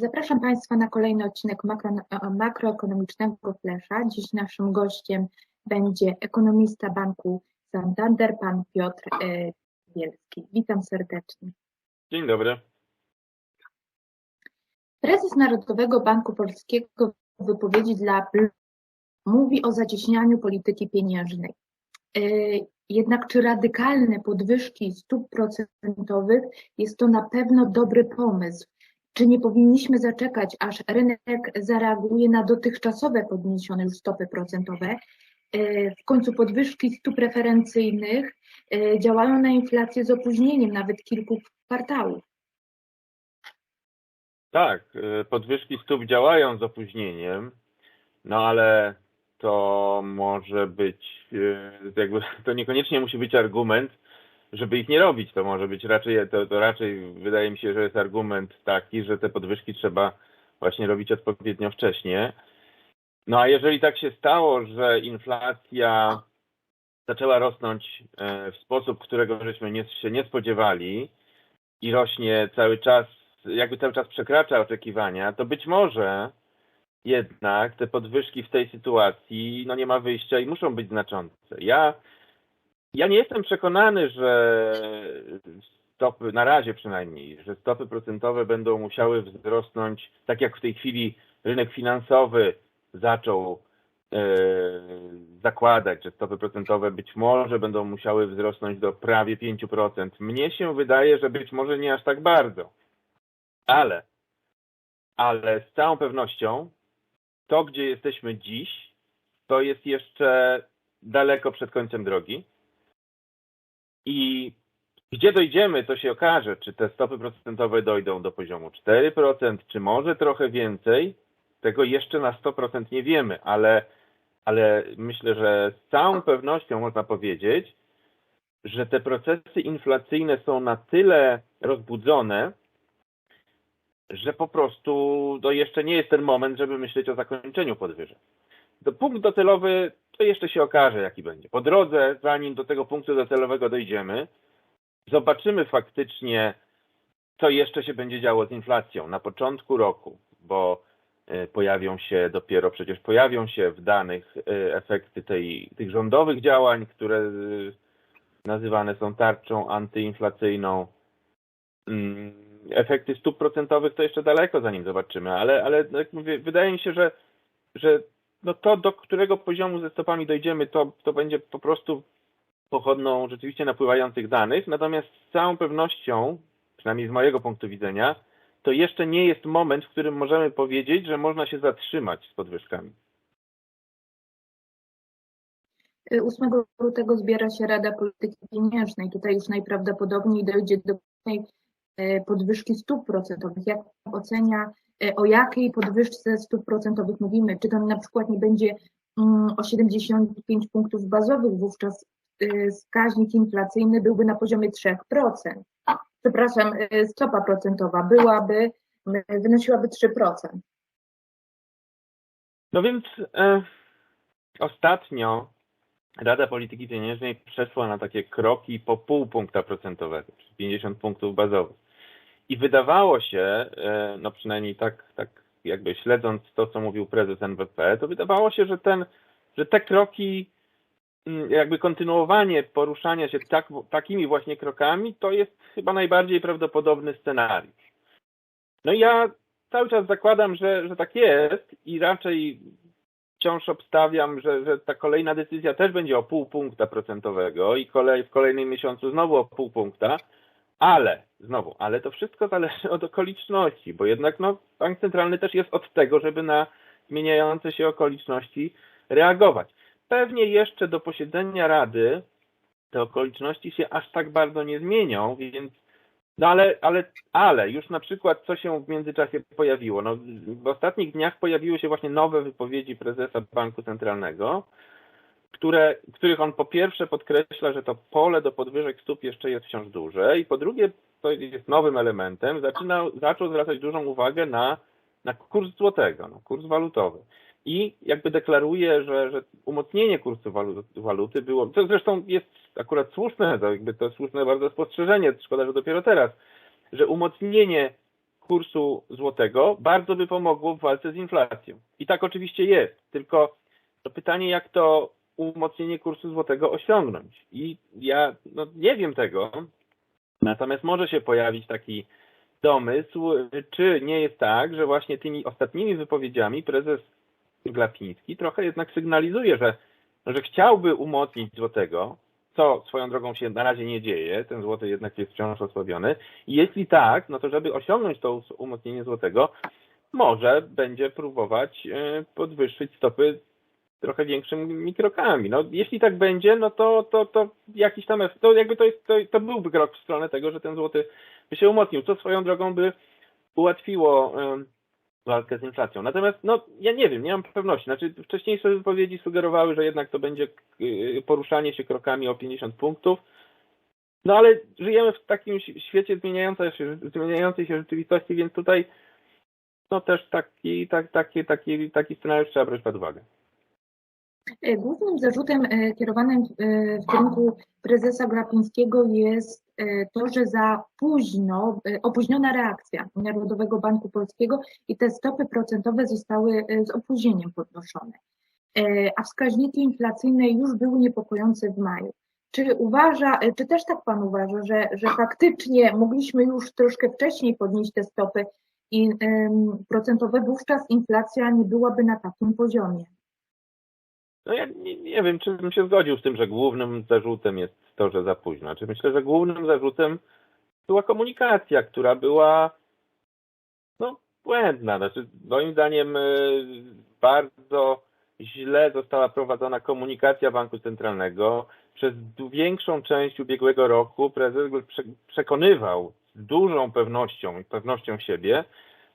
Zapraszam Państwa na kolejny odcinek makro, makroekonomicznego Flesza. Dziś naszym gościem będzie ekonomista Banku Santander, pan Piotr e, Bielski. Witam serdecznie. Dzień dobry. Prezes Narodowego Banku Polskiego w wypowiedzi dla mówi o zacieśnianiu polityki pieniężnej. E, jednak czy radykalne podwyżki stóp procentowych jest to na pewno dobry pomysł? Czy nie powinniśmy zaczekać, aż rynek zareaguje na dotychczasowe podniesione już stopy procentowe? E, w końcu podwyżki stóp preferencyjnych e, działają na inflację z opóźnieniem nawet kilku kwartałów. Tak, e, podwyżki stóp działają z opóźnieniem, no ale to może być, jakby to niekoniecznie musi być argument, żeby ich nie robić. To może być raczej, to, to raczej wydaje mi się, że jest argument taki, że te podwyżki trzeba właśnie robić odpowiednio wcześnie. No a jeżeli tak się stało, że inflacja zaczęła rosnąć e, w sposób, którego żeśmy nie, się nie spodziewali i rośnie cały czas, jakby cały czas przekracza oczekiwania, to być może jednak te podwyżki w tej sytuacji, no nie ma wyjścia i muszą być znaczące. Ja ja nie jestem przekonany, że stopy, na razie przynajmniej, że stopy procentowe będą musiały wzrosnąć, tak jak w tej chwili rynek finansowy zaczął e, zakładać, że stopy procentowe być może będą musiały wzrosnąć do prawie 5%. Mnie się wydaje, że być może nie aż tak bardzo. Ale, ale z całą pewnością to, gdzie jesteśmy dziś, to jest jeszcze daleko przed końcem drogi. I gdzie dojdziemy, to się okaże, czy te stopy procentowe dojdą do poziomu 4%, czy może trochę więcej. Tego jeszcze na 100% nie wiemy, ale, ale myślę, że z całą pewnością można powiedzieć, że te procesy inflacyjne są na tyle rozbudzone, że po prostu to jeszcze nie jest ten moment, żeby myśleć o zakończeniu podwyżek. Do punkt docelowy to jeszcze się okaże, jaki będzie. Po drodze, zanim do tego punktu docelowego dojdziemy, zobaczymy faktycznie, co jeszcze się będzie działo z inflacją na początku roku, bo e, pojawią się dopiero, przecież pojawią się w danych e, efekty tej, tych rządowych działań, które e, nazywane są tarczą antyinflacyjną. Mm, efekty stóp procentowych to jeszcze daleko zanim zobaczymy, ale, ale jak mówię, wydaje mi się, że, że no to do którego poziomu ze stopami dojdziemy, to, to będzie po prostu pochodną rzeczywiście napływających danych, natomiast z całą pewnością, przynajmniej z mojego punktu widzenia, to jeszcze nie jest moment, w którym możemy powiedzieć, że można się zatrzymać z podwyżkami. 8 lutego zbiera się Rada Polityki Pieniężnej. Tutaj już najprawdopodobniej dojdzie do e, podwyżki stóp procentowych. Jak ocenia o jakiej podwyżce stóp procentowych mówimy? Czy to na przykład nie będzie mm, o 75 punktów bazowych, wówczas e, wskaźnik inflacyjny byłby na poziomie 3%. Przepraszam, e, stopa procentowa byłaby, wynosiłaby 3%. No więc e, ostatnio Rada Polityki Pieniężnej przeszła na takie kroki po pół punkta procentowego, czyli 50 punktów bazowych. I wydawało się, e, no przynajmniej tak, tak jakby śledząc to, co mówił prezes NWP, to wydawało się, że ten, że te kroki, mm, jakby kontynuowanie poruszania się tak, takimi właśnie krokami, to jest chyba najbardziej prawdopodobny scenariusz. No i ja cały czas zakładam, że, że tak jest i raczej wciąż obstawiam, że, że ta kolejna decyzja też będzie o pół punkta procentowego i kolej, w kolejnym miesiącu znowu o pół punkta, ale, znowu, ale to wszystko zależy od okoliczności, bo jednak no, bank centralny też jest od tego, żeby na zmieniające się okoliczności reagować. Pewnie jeszcze do posiedzenia Rady te okoliczności się aż tak bardzo nie zmienią, więc no ale, ale, ale już na przykład co się w międzyczasie pojawiło? No, w ostatnich dniach pojawiły się właśnie nowe wypowiedzi prezesa Banku Centralnego, które, których on po pierwsze podkreśla, że to pole do podwyżek stóp jeszcze jest wciąż duże i po drugie to jest nowym elementem, zaczyna, zaczął zwracać dużą uwagę na, na kurs złotego, no, kurs walutowy. I jakby deklaruje, że, że umocnienie kursu waluty było, to zresztą jest akurat słuszne, to jakby to słuszne bardzo spostrzeżenie, szkoda, że dopiero teraz, że umocnienie kursu złotego bardzo by pomogło w walce z inflacją. I tak oczywiście jest, tylko to pytanie, jak to umocnienie kursu złotego osiągnąć. I ja no, nie wiem tego, natomiast może się pojawić taki domysł, czy nie jest tak, że właśnie tymi ostatnimi wypowiedziami prezes Glapiński trochę jednak sygnalizuje, że, że chciałby umocnić złotego, co swoją drogą się na razie nie dzieje, ten złoty jednak jest wciąż osłabiony. I jeśli tak, no to żeby osiągnąć to umocnienie złotego, może będzie próbować e, podwyższyć stopy trochę większymi krokami. No, jeśli tak będzie, no to, to, to jakiś tam, to jakby to, jest, to, to byłby krok w stronę tego, że ten złoty by się umocnił, co swoją drogą by ułatwiło walkę z inflacją. Natomiast, no, ja nie wiem, nie mam pewności. Znaczy, wcześniejsze wypowiedzi sugerowały, że jednak to będzie y, poruszanie się krokami o 50 punktów. No ale żyjemy w takim świecie zmieniającej się, zmieniającej się rzeczywistości, więc tutaj no też taki, tak, taki, taki, taki scenariusz trzeba brać pod uwagę. E, głównym zarzutem e, kierowanym e, w kierunku prezesa Glapińskiego jest to, że za późno, opóźniona reakcja Narodowego Banku Polskiego i te stopy procentowe zostały z opóźnieniem podnoszone. A wskaźniki inflacyjne już były niepokojące w maju. Czy uważa, czy też tak Pan uważa, że, że faktycznie mogliśmy już troszkę wcześniej podnieść te stopy i procentowe, wówczas inflacja nie byłaby na takim poziomie? No ja nie, nie, wiem, czy bym się zgodził z tym, że głównym zarzutem jest to, że za późno. Myślę, że głównym zarzutem była komunikacja, która była no, błędna. Znaczy, moim zdaniem y, bardzo źle została prowadzona komunikacja Banku Centralnego. Przez większą część ubiegłego roku prezes przekonywał z dużą pewnością i pewnością siebie,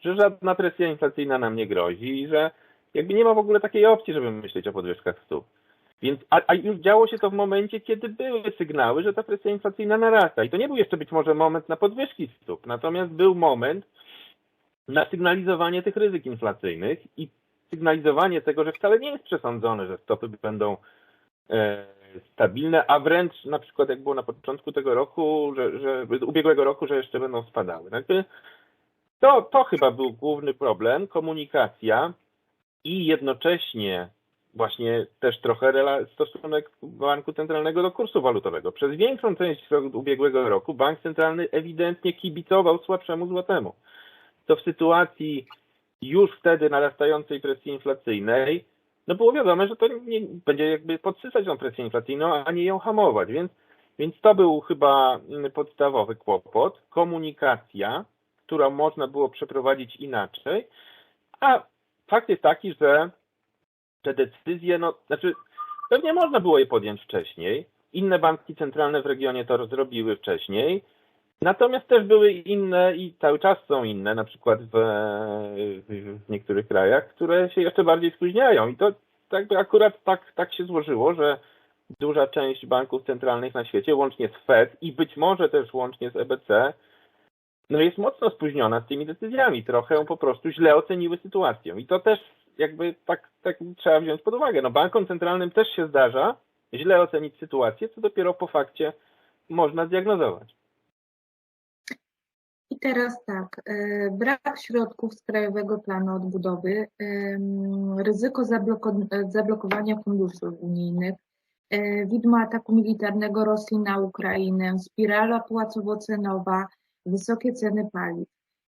że żadna presja inflacyjna nam nie grozi i że jakby nie ma w ogóle takiej opcji, żeby myśleć o podwyżkach stóp. Więc, a, a, już działo się to w momencie, kiedy były sygnały, że ta presja inflacyjna narasta. I to nie był jeszcze być może moment na podwyżki stóp, natomiast był moment na sygnalizowanie tych ryzyk inflacyjnych i sygnalizowanie tego, że wcale nie jest przesądzone, że stopy będą e, stabilne, a wręcz na przykład jak było na początku tego roku, że, że ubiegłego roku, że jeszcze będą spadały. Jakby to, to chyba był główny problem, komunikacja, i jednocześnie właśnie też trochę stosunek banku centralnego do kursu walutowego. Przez większą część ubiegłego roku bank centralny ewidentnie kibicował słabszemu złotemu. To w sytuacji już wtedy narastającej presji inflacyjnej, no było wiadome, że to nie, będzie jakby podsycać tą presję inflacyjną, a nie ją hamować. Więc, więc to był chyba podstawowy kłopot. Komunikacja, którą można było przeprowadzić inaczej, a fakt jest taki, że te decyzje, no, znaczy, pewnie można było je podjąć wcześniej. Inne banki centralne w regionie to zrobiły wcześniej. Natomiast też były inne i cały czas są inne, na przykład w, w niektórych krajach, które się jeszcze bardziej spóźniają. I to tak akurat tak, tak się złożyło, że duża część banków centralnych na świecie, łącznie z Fed i być może też łącznie z EBC, no jest mocno spóźniona z tymi decyzjami. Trochę po prostu źle oceniły sytuację. I to też jakby tak, tak trzeba wziąć pod uwagę. No bankom centralnym też się zdarza źle ocenić sytuację, co dopiero po fakcie można zdiagnozować. I teraz tak, e, brak środków z Krajowego Planu Odbudowy, ryzyko zablokowania funduszy unijnych, e, widmo ataku militarnego Rosji na Ukrainę, spirala płacowo-cenowa, wysokie ceny paliw.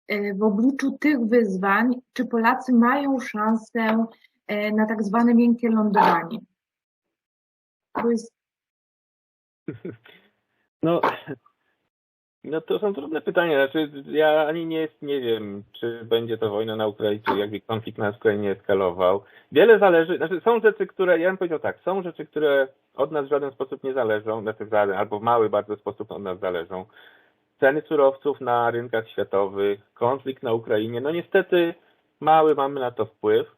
E, w obliczu tych wyzwań, czy Polacy mają szansę e, na tak zwane miękkie lądowanie? To jest... No, no to są trudne pytania. Znaczy, ja ani nie, nie wiem, czy będzie to wojna na Ukrainie, czy jakby konflikt na Ukrainie eskalował. Wiele zależy, znaczy są rzeczy, które, ja bym powiedział tak, są rzeczy, które od nas w żaden sposób nie zależą, znaczy żaden, albo w mały bardzo sposób od nas zależą ceny surowców na rynkach światowych, konflikt na Ukrainie, no niestety mały mamy na to wpływ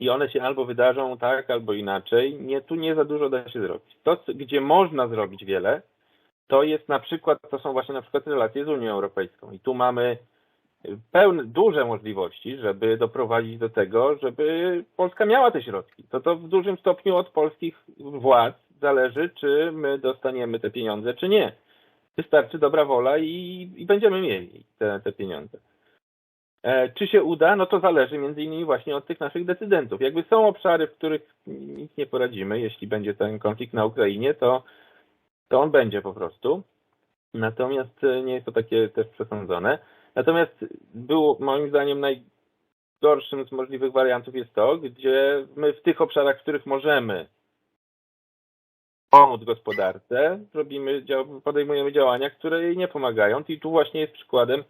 i one się albo wydarzą tak, albo inaczej. Nie, tu nie za dużo da się zrobić. To, gdzie można zrobić wiele, to jest na przykład, to są właśnie na przykład relacje z Unią Europejską i tu mamy pełne, duże możliwości, żeby doprowadzić do tego, żeby Polska miała te środki. To to w dużym stopniu od polskich władz zależy, czy my dostaniemy te pieniądze, czy nie wystarczy dobra wola i, i będziemy mieli te, te pieniądze. E, czy się uda? No to zależy między innymi właśnie od tych naszych decydentów. Jakby są obszary, w których nic nie poradzimy, jeśli będzie ten konflikt na Ukrainie, to, to on będzie po prostu. Natomiast e, nie jest to takie też przesądzone. Natomiast było moim zdaniem najgorszym z możliwych wariantów jest to, gdzie my w tych obszarach, w których możemy pomóc gospodarce, robimy, podejmujemy działania, które jej nie pomagają. I tu właśnie jest przykładem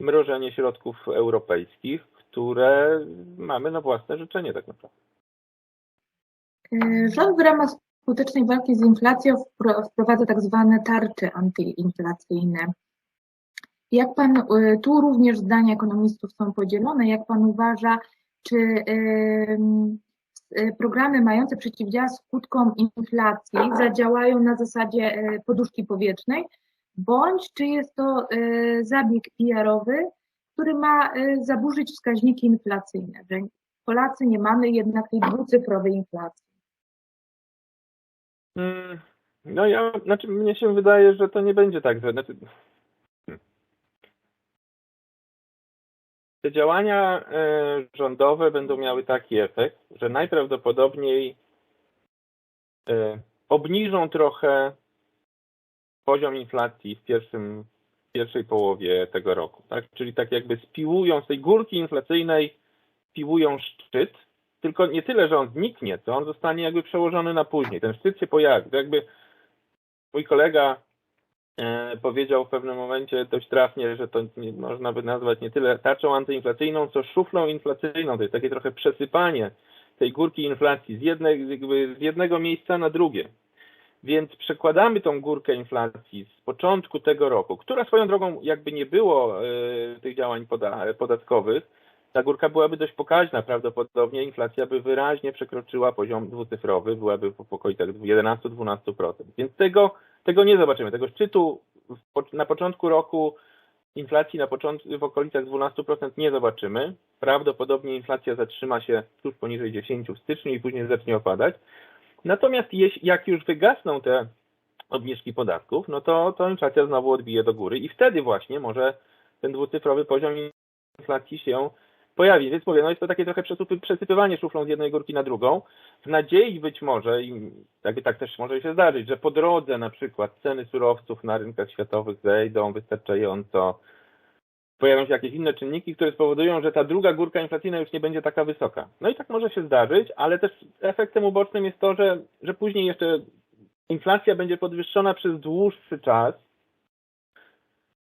mrożenie środków europejskich, które mamy na własne życzenie tak naprawdę. Rząd w ramach skutecznej walki z inflacją wprowadza tak zwane tarcze antyinflacyjne. Jak pan, y, tu również zdania ekonomistów są podzielone, jak pan uważa, czy programy mające przeciwdziałać skutkom inflacji zadziałają na zasadzie y, poduszki powietrznej, bądź czy jest to zabieg PR-owy, który ma zaburzyć wskaźniki inflacyjne, że Polacy nie mamy jednak tej dwucyfrowej inflacji. Hmm, no ja, znaczy mnie się wydaje, że to nie będzie tak, że znaczy, Te działania e, rządowe będą miały taki efekt, że najprawdopodobniej e, obniżą trochę poziom inflacji w, pierwszym, w pierwszej połowie tego roku. Tak? Czyli tak jakby spiłują z tej górki inflacyjnej, spiłują szczyt, tylko nie tyle, że on zniknie, to on zostanie jakby przełożony na później. Ten szczyt się pojawi. To jakby mój kolega powiedział w pewnym momencie dość trafnie, że to nie, można by nazwać nie tyle tarczą antyinflacyjną, co szuflą inflacyjną. To jest takie trochę przesypanie tej górki inflacji z, jednej, z jednego miejsca na drugie. Więc przekładamy tą górkę inflacji z początku tego roku, która swoją drogą jakby nie było y, tych działań poda podatkowych, ta górka byłaby dość pokaźna. Prawdopodobnie inflacja by wyraźnie przekroczyła poziom dwucyfrowy, byłaby w okolicach 11-12%. Więc tego tego nie zobaczymy. Tego szczytu na początku roku inflacji na początku, w okolicach 12% nie zobaczymy. Prawdopodobnie inflacja zatrzyma się tuż poniżej 10 w styczniu i później zacznie opadać. Natomiast jeśli, jak już wygasną te obniżki podatków, no to, to inflacja znowu odbije do góry i wtedy właśnie może ten dwucyfrowy poziom inflacji się pojawi. Więc mówię, no jest to takie trochę przesypywanie szuflą z jednej górki na drugą, w nadziei być może, i jakby tak też może się zdarzyć, że po drodze na przykład ceny surowców na rynkach światowych zejdą wystarczająco, pojawią się jakieś inne czynniki, które spowodują, że ta druga górka inflacyjna już nie będzie taka wysoka. No i tak może się zdarzyć, ale też efektem ubocznym jest to, że, że później jeszcze inflacja będzie podwyższona przez dłuższy czas,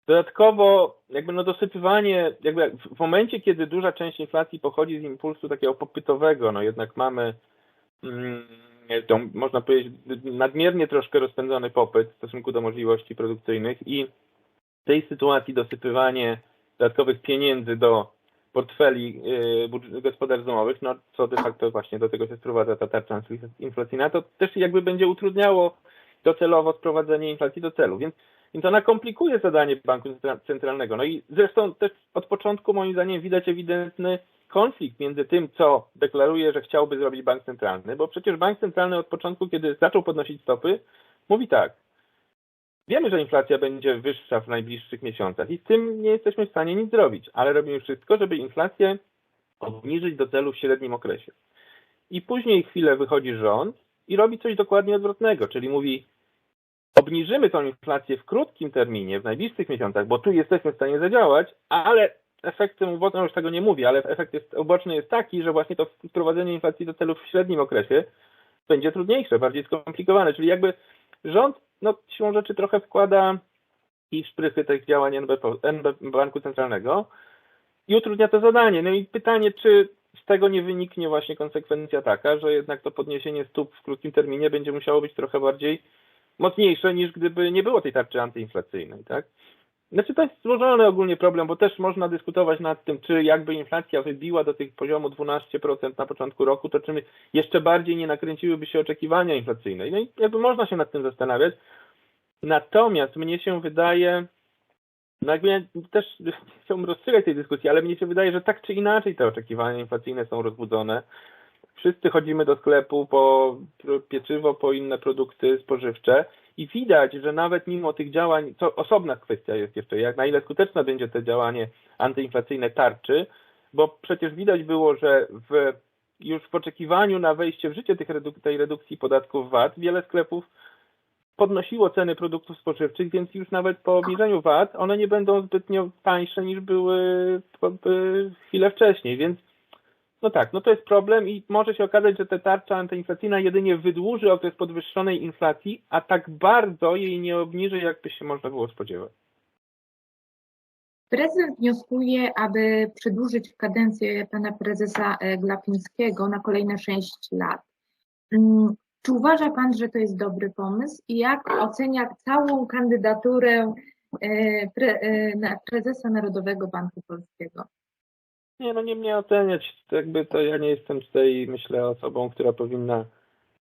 Dodatkowo, jakby no dosypywanie, jakby w momencie, kiedy duża część inflacji pochodzi z impulsu takiego popytowego, no jednak mamy mm, tą, można powiedzieć, nadmiernie troszkę rozpędzony popyt w stosunku do możliwości produkcyjnych i w tej sytuacji dosypywanie dodatkowych pieniędzy do portfeli yy, gospodarstw domowych, no co de facto właśnie do tego się sprowadza ta tarcza inflacyjna, to też jakby będzie utrudniało docelowo sprowadzenie inflacji do celu. Więc więc ona komplikuje zadanie banku centralnego. No i zresztą też od początku moim zdaniem widać ewidentny konflikt między tym, co deklaruje, że chciałby zrobić bank centralny, bo przecież bank centralny od początku, kiedy zaczął podnosić stopy, mówi tak. Wiemy, że inflacja będzie wyższa w najbliższych miesiącach i z tym nie jesteśmy w stanie nic zrobić, ale robimy wszystko, żeby inflację obniżyć do celu w średnim okresie. I później chwilę wychodzi rząd i robi coś dokładnie odwrotnego, czyli mówi obniżymy tą inflację w krótkim terminie, w najbliższych miesiącach, bo tu jesteśmy w stanie zadziałać, ale efektem ubocznym, już tego nie mówię, ale efekt jest, uboczny jest taki, że właśnie to wprowadzenie inflacji do celów w średnim okresie będzie trudniejsze, bardziej skomplikowane, czyli jakby rząd no, siłą rzeczy trochę wkłada i szprychy tych działań NB, NB Banku Centralnego i utrudnia to zadanie. No i pytanie, czy z tego nie wyniknie właśnie konsekwencja taka, że jednak to podniesienie stóp w krótkim terminie będzie musiało być trochę bardziej mocniejsze niż gdyby nie było tej tarczy antyinflacyjnej, tak? Znaczy to jest złożony ogólnie problem, bo też można dyskutować nad tym, czy jakby inflacja wybiła do tych poziomu 12% na początku roku, to czy jeszcze bardziej nie nakręciłyby się oczekiwania inflacyjne. No i jakby można się nad tym zastanawiać. Natomiast mnie się wydaje, no jakby ja też chciałbym rozstrzygać tej dyskusji, ale mnie się wydaje, że tak czy inaczej te oczekiwania inflacyjne są rozbudzone wszyscy chodzimy do sklepu po pieczywo, po inne produkty spożywcze I widać, że nawet mimo tych działań, to osobna kwestia jest jeszcze, jak na ile skuteczne będzie to działanie antyinflacyjne tarczy, bo przecież widać było, że w, już w oczekiwaniu na wejście w życie tych reduk tej redukcji podatków VAT wiele sklepów podnosiło ceny produktów spożywczych, więc już nawet po obniżeniu VAT one nie będą zbytnio tańsze niż były chwilę wcześniej, więc no tak, no to jest problem i może się okazać, że ta tarcza antyinflacyjna jedynie wydłuży okres podwyższonej inflacji, a tak bardzo jej nie obniży, jakby się można było spodziewać. Prezydent wnioskuje, aby przedłużyć kadencję pana prezesa e, Glapińskiego na kolejne 6 lat. Mm, czy uważa pan, że to jest dobry pomysł i jak ocenia całą kandydaturę e, e, prezesa Narodowego Banku Polskiego? Nie, no nie mnie oceniać. Jakby to ja nie jestem tutaj, myślę, osobą, która powinna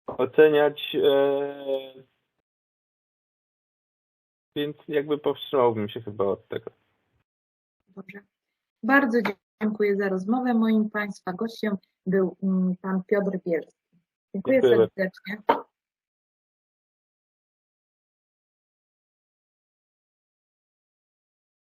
oceniać. E, więc jakby powstrzymałbym się chyba od tego. Dobrze. Bardzo dziękuję za rozmowę. Moim Państwa gościem był mm, Pan Piotr Bielski. Dziękuję Dziękuję. serdecznie.